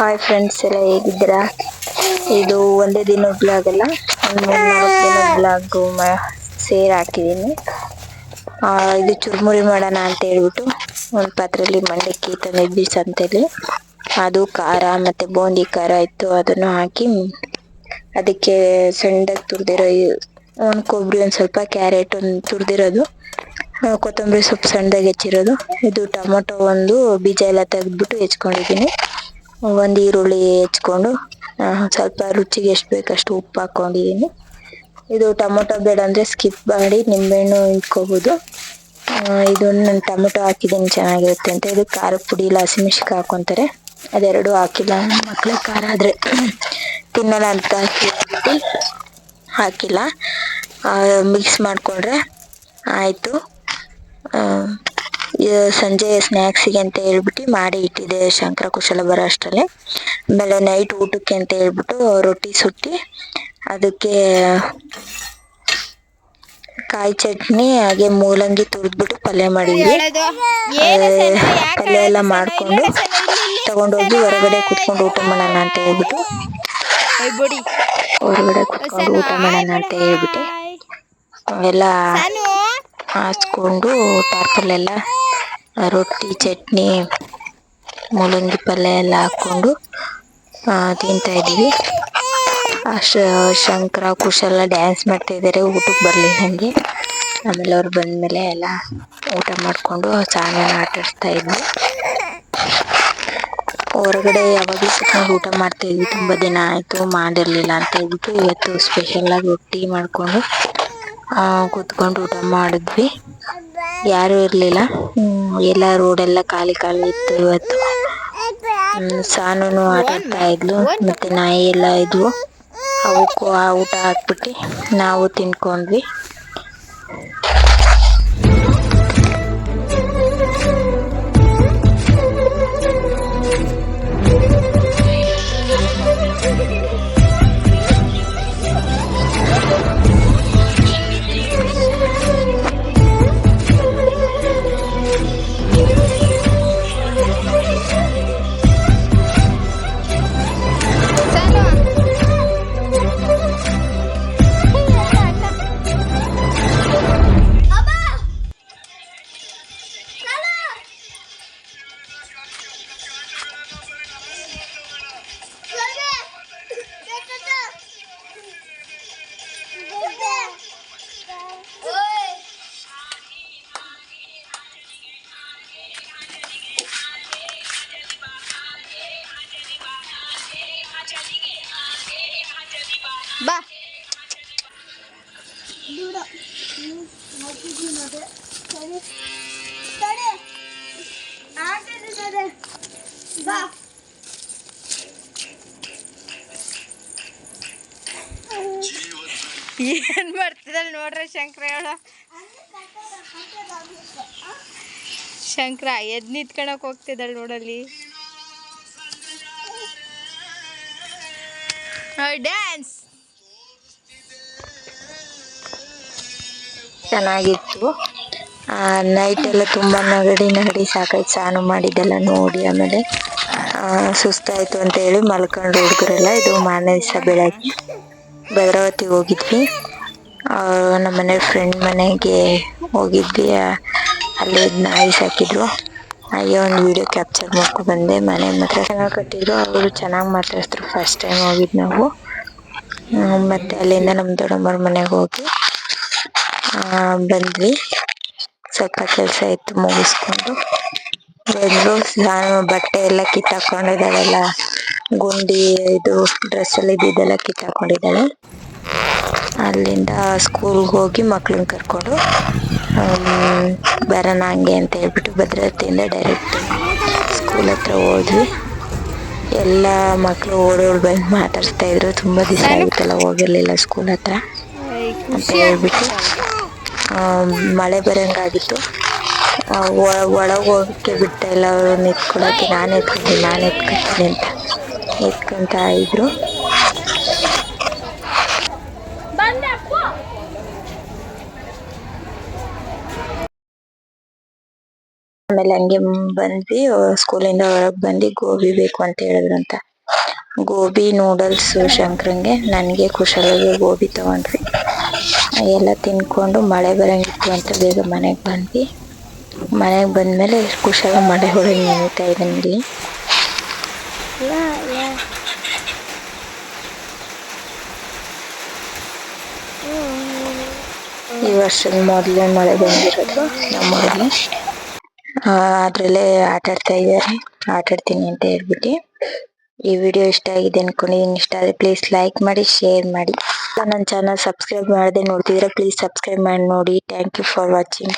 Hi friends ಎಲ್ಲ ಹೇಗಿದ್ದೀರಾ? ಇದು ಒಂದೇ ದಿನ ಬ್ಲಾಗ್ ಅಲ್ಲ ಒಂದು ಮೂರು ನಾಲ್ಕು ದಿನ ಮ ಸೇರ್ ಹಾಕಿದ್ದೀನಿ ಇದು ಚುರುಮುರಿ ಮಾಡೋಣ ಅಂತ ಹೇಳ್ಬಿಟ್ಟು ಒಂದು ಪಾತ್ರೆಯಲ್ಲಿ ಮಂಡಕ್ಕಿ ತಂದಿದ್ವಿ ಸಂತೆಯಲ್ಲಿ ಅದು ಖಾರ ಮತ್ತು ಬೂಂದಿ ಖಾರ ಇತ್ತು, ಅದನ್ನು ಹಾಕಿ ಅದಕ್ಕೆ ಸಣ್ಣದಾಗಿ ತುರಿದಿರೋ ಒಂದು ಕೊಬ್ಬರಿ ಒಂದು ಸ್ವಲ್ಪ ಕ್ಯಾರೆಟ್ ಒಂದು ತುರಿದಿರೋದು ಕೊತ್ತಂಬರಿ ಸೊಪ್ಪು ಸಣ್ಣದಾಗಿ ಹೆಚ್ಚಿರೋದು, ಇದು ಟೊಮೊಟೊ ಒಂದು ಬೀಜ ಎಲ್ಲ ತೆಗೆದ್ಬಿಟ್ಟು ಹೆಚ್ಕೊಂಡಿದ್ದೀನಿ. ಒಂದು ಈರುಳ್ಳಿ ಹೆಚ್ಕೊಂಡು ಸ್ವಲ್ಪ ರುಚಿಗೆ ಎಷ್ಟು ಬೇಕಷ್ಟು ಉಪ್ಪು ಹಾಕೊಂಡಿದ್ದೀನಿ ಇದು ಟೊಮೊಟೊ ಬೇಡ ಅಂದರೆ ಸ್ಕಿಪ್ ಮಾಡಿ ನಿಂಬೆಹಣ್ಣು ಇಟ್ಕೋಬೋದು. ಇದು ನಾನು ಟೊಮೊಟೊ ಹಾಕಿದ್ದೀನಿ, ಚೆನ್ನಾಗಿರುತ್ತೆ ಅಂತ ಇದು ಖಾರ ಪುಡಿ ಇಲ್ಲ ಹಸಿಮೆಣಸಿನ್ಕಾಯಿ ಹಾಕೊಂತಾರೆ. ಅದೆರಡು ಹಾಕಿಲ್ಲ ಮಕ್ಳು ಖಾರ ಆದ್ರೆ ತಿನ್ನಲ್ಲ ಅಂತ ಹಾಕಿ ಹಾಕಿಲ್ಲ. ಮಿಕ್ಸ್ ಮಾಡಿಕೊಂಡ್ರೆ ಆಯಿತು. ಸಂಜೆ ಸ್ನ್ಯಾಕ್ಸಿಗೆ ಅಂತ ಹೇಳ್ಬಿಟ್ಟು ಮಾಡಿ ಇಟ್ಟಿದ್ದೆ ಶಂಕರ ಕುಶಲ ಬರೋ ಅಷ್ಟರಲ್ಲಿ. ಆಮೇಲೆ ನೈಟ್ ಊಟಕ್ಕೆ ಅಂತ ಹೇಳ್ಬಿಟ್ಟು ರೊಟ್ಟಿ ಸುಟ್ಟಿ ಅದಕ್ಕೆ ಕಾಯಿ ಚಟ್ನಿ ಹಾಗೆ ಮೂಲಂಗಿ ತುರಿದ್ಬಿಟ್ಟು ಪಲ್ಯ ಮಾಡಿದ್ವಿ. ಪಲ್ಯ ಎಲ್ಲ ಮಾಡಿಕೊಂಡು ತಗೊಂಡೋಗಿ ಹೊರಗಡೆ ಕುತ್ಕೊಂಡು ಊಟ ಮಾಡೋಣ ಅಂತ ಹೇಳ್ಬಿಟ್ಟು. ಹೊರಗಡೆ ಕುತ್ಕೊಂಡು ಊಟ ಮಾಡೋಣ ಅಂತ ಹೇಳ್ಬಿಟ್ಟು. ಅವೆಲ್ಲ ಹಾಸ್ಕೊಂಡು ಟಾರ್ಪಲ್ಲೆಲ್ಲ ರೊಟ್ಟಿ ಚಟ್ನಿ ಮೂಲಂಗಿ ಪಲ್ಯ ಎಲ್ಲ ಹಾಕ್ಕೊಂಡು ತಿಂತಾ ಇದ್ದೀವಿ. ಶಂಕರ, ಕುಶಲ ಡ್ಯಾನ್ಸ್ ಮಾಡ್ತಾ ಇದ್ದಾರೆ ಊಟಕ್ಕೆ ಬರಲಿ ನನಗೆ ಆಮೇಲೆ ಅವ್ರು ಬಂದಮೇಲೆ ಎಲ್ಲ ಊಟ ಮಾಡಿಕೊಂಡು ಆಟ ಆಡ್ತಾ ಇದ್ವಿ. ಹೊರಗಡೆ ಯಾವಾಗಲೂ ಕುತ್ಕೊಂಡು ಊಟ ಮಾಡ್ತಾ ಇದ್ವಿ. ತುಂಬ ದಿನ ಆಯಿತು ಮಾಡಿರಲಿಲ್ಲ ಅಂತ ಹೇಳ್ಬಿಟ್ಟು ಇವತ್ತು ಸ್ಪೆಷಲಾಗಿ ರೊಟ್ಟಿ ಮಾಡಿಕೊಂಡು ಕೂತ್ಕೊಂಡು ಊಟ ಮಾಡಿದ್ವಿ. ಯಾರೂ ಇರಲಿಲ್ಲ. ಎಲ್ಲ ರೋಡೆಲ್ಲ ಖಾಲಿ ಖಾಲಿ ಇತ್ತು ಇವತ್ತು. ಸಾನುನು ಆಟಾಡ್ತಾ ಇದ್ಲು ಮತ್ತೆ ನಾಯಿ ಎಲ್ಲ ಇದ್ವು. ಅವಕ್ಕೂ ಆ ಊಟ ಹಾಕ್ಬಿಟ್ಟು ನಾವು ತಿನ್ಕೊಂಡ್ವಿ ಬಾ. ಏನ್ ಬರ್ತದಲ್ ನೋಡ್ರಿ ಶಂಕರ ಹೇಳ ಶಂಕರ ಎದ್ ನಿತ್ಕೊಳಕ್ ಹೋಗ್ತಿದ್ದಾಳ ನೋಡಲ್ಲಿ. ಡ್ಯಾನ್ಸ್ ಚೆನ್ನಾಗಿತ್ತು. ನೈಟ್ ಎಲ್ಲ ತುಂಬ ನಗಡಿ ನಗಡಿ ಸಾಕಾಯ್ತು. ಸ್ನಾನ ಮಾಡಿದ್ದೆಲ್ಲ ನೋಡಿ ಆಮೇಲೆ ಸುಸ್ತಾಯಿತು ಅಂತ ಹೇಳಿ ಮಲ್ಕೊಂಡು ಹುಡುಗರೆಲ್ಲ ಇದು ಮಾರನೇ ದಿವಸ ಬೆಳಗ್ಗೆ ಭದ್ರಾವತಿಗೆ ಹೋಗಿದ್ವಿ ನಮ್ಮ ಮನೆ ಫ್ರೆಂಡ್ ಮನೆಗೆ ಹೋಗಿದ್ವಿ. ಅಲ್ಲಿ ನಾಯಿ ಸಾಕಿದ್ರು ಹಾಗೆ ಒಂದು ವಿಡಿಯೋ ಕ್ಯಾಪ್ಚರ್ ಮಾಡ್ಕೊಂಡು ಬಂದೆ. ಮನೆ ಮಾತ್ರ ಚೆನ್ನಾಗಿ ಕಟ್ಟಿದ್ರು. ಅವರು ಚೆನ್ನಾಗಿ ಮಾತಾಡಿದ್ರು ಫಸ್ಟ್ ಟೈಮ್ ಹೋಗಿದ್ದು ನಾವು. ಮತ್ತು ಅಲ್ಲಿಂದ ನಮ್ಮ ದೊಡ್ಡಮ್ಮರ ಮನೆಗೆ ಹೋಗಿ ಬಂದ್ವಿ. ಸ್ವಲ್ಪ ಕೆಲಸ ಇತ್ತು ಮುಗಿಸ್ಕೊಂಡು. ಬಂದ್ರು ನಾನು ಬಟ್ಟೆ ಎಲ್ಲ ಕಿತ್ತಾಕೊಂಡಿದ್ದಾಳೆಲ್ಲ. ಗುಂಡಿ ಇದು ಡ್ರೆಸ್ ಎಲ್ಲ ಇದ್ದಿದ್ದೆಲ್ಲ ಕಿತ್ತಾಕೊಂಡಿದ್ದಾಳೆ. ಅಲ್ಲಿಂದ ಸ್ಕೂಲ್ಗೆ ಹೋಗಿ ಮಕ್ಳನ್ನ ಕರ್ಕೊಂಡು ಬರೋಣ ಹಂಗೆ ಅಂತ ಹೇಳ್ಬಿಟ್ಟು ಭದ್ರಾವತಿಯಿಂದ ಡೈರೆಕ್ಟ್ ಸ್ಕೂಲ್ ಹತ್ರ ಹೋದ್ವಿ. ಎಲ್ಲ ಮಕ್ಕಳು ಓಡೋಳು ಬಂದು ಮಾತಾಡ್ಸ್ತಾ ಇದ್ರು. ತುಂಬಾ ದಿವಸ ಆಗುತ್ತಲ್ಲ ಹೋಗಿರ್ಲಿಲ್ಲ ಸ್ಕೂಲ್ ಹತ್ರ ಅಂತ ಹೇಳ್ಬಿಟ್ಟು. ಮಳೆ ಬರಂಗಾಗಿತ್ತು. ಒಳಗೆ ಹೋಗಕ್ಕೆ ಬಿಡ್ತಾ ಇಲ್ಲ ಅವರು ನಿಂತ್ಕೊಳಕ್ಕೆ ನಾನು ಎತ್ಕೊಂತೀನಿ ನಾನು ಎತ್ಕೊತೀನಿ ಅಂತ. ಎತ್ಕೊಂತ ಇದ್ರು. ಆಮೇಲೆ ಹಂಗೆ ಬಂದ್ವಿ, ಸ್ಕೂಲಿಂದ ಹೊರಗೆ ಬಂದು ಗೋಬಿ ಬೇಕು ಅಂತ ಹೇಳಿದ್ರು ಅಂತ. ಗೋಬಿ, ನೂಡಲ್ಸ್, ಶಂಕರಂಗೆ, ನನಗೆ ಕುಶಾಲಿಗೆ ಗೋಬಿ ತಗೊಂಡ್ವಿ. ಎಲ್ಲ ತಿನ್ಕೊಂಡು ಮಳೆ ಬರಂಗಿತ್ತು ಅಂತ ಬೇಗ ಮನೆಗೆ ಬಂದ್ವಿ. ಮನೆಗೆ ಬಂದಮೇಲೆ ಎಷ್ಟು ಖುಷಿಯಾಗಿ ಮಳೆ ಒಳಗೆ ನೆನೀತಾ ಇದ್ದೀನಿ ಇಲ್ಲಿ ಈ ವರ್ಷದ ಮೊದಲೇ ಮಳೆ ಬಂದಿರೋದು ನಮ್ಮೂರಲ್ಲಿ ಅದರಲ್ಲೇ ಆಟಾಡ್ತಾ ಇದ್ದಾರೆ. ಆಟಾಡ್ತೀನಿ ಅಂತ ಹೇಳ್ಬಿಟ್ಟು. ಈ ವಿಡಿಯೋ ಇಷ್ಟ ಆಗಿದೆ ಅನ್ಕೊಂಡಿದ್ದೀನಿ ಇಷ್ಟ ಆದರೆ ಪ್ಲೀಸ್ ಲೈಕ್ ಮಾಡಿ ಶೇರ್ ಮಾಡಿ. ನನ್ನ ಚಾನಲ್ ಸಬ್ಸ್ಕ್ರೈಬ್ ಮಾಡದೆ ನೋಡ್ತಿದ್ರೆ ಪ್ಲೀಸ್ ಸಬ್ಸ್ಕ್ರೈಬ್ ಮಾಡಿ ನೋಡಿ. Thank you for watching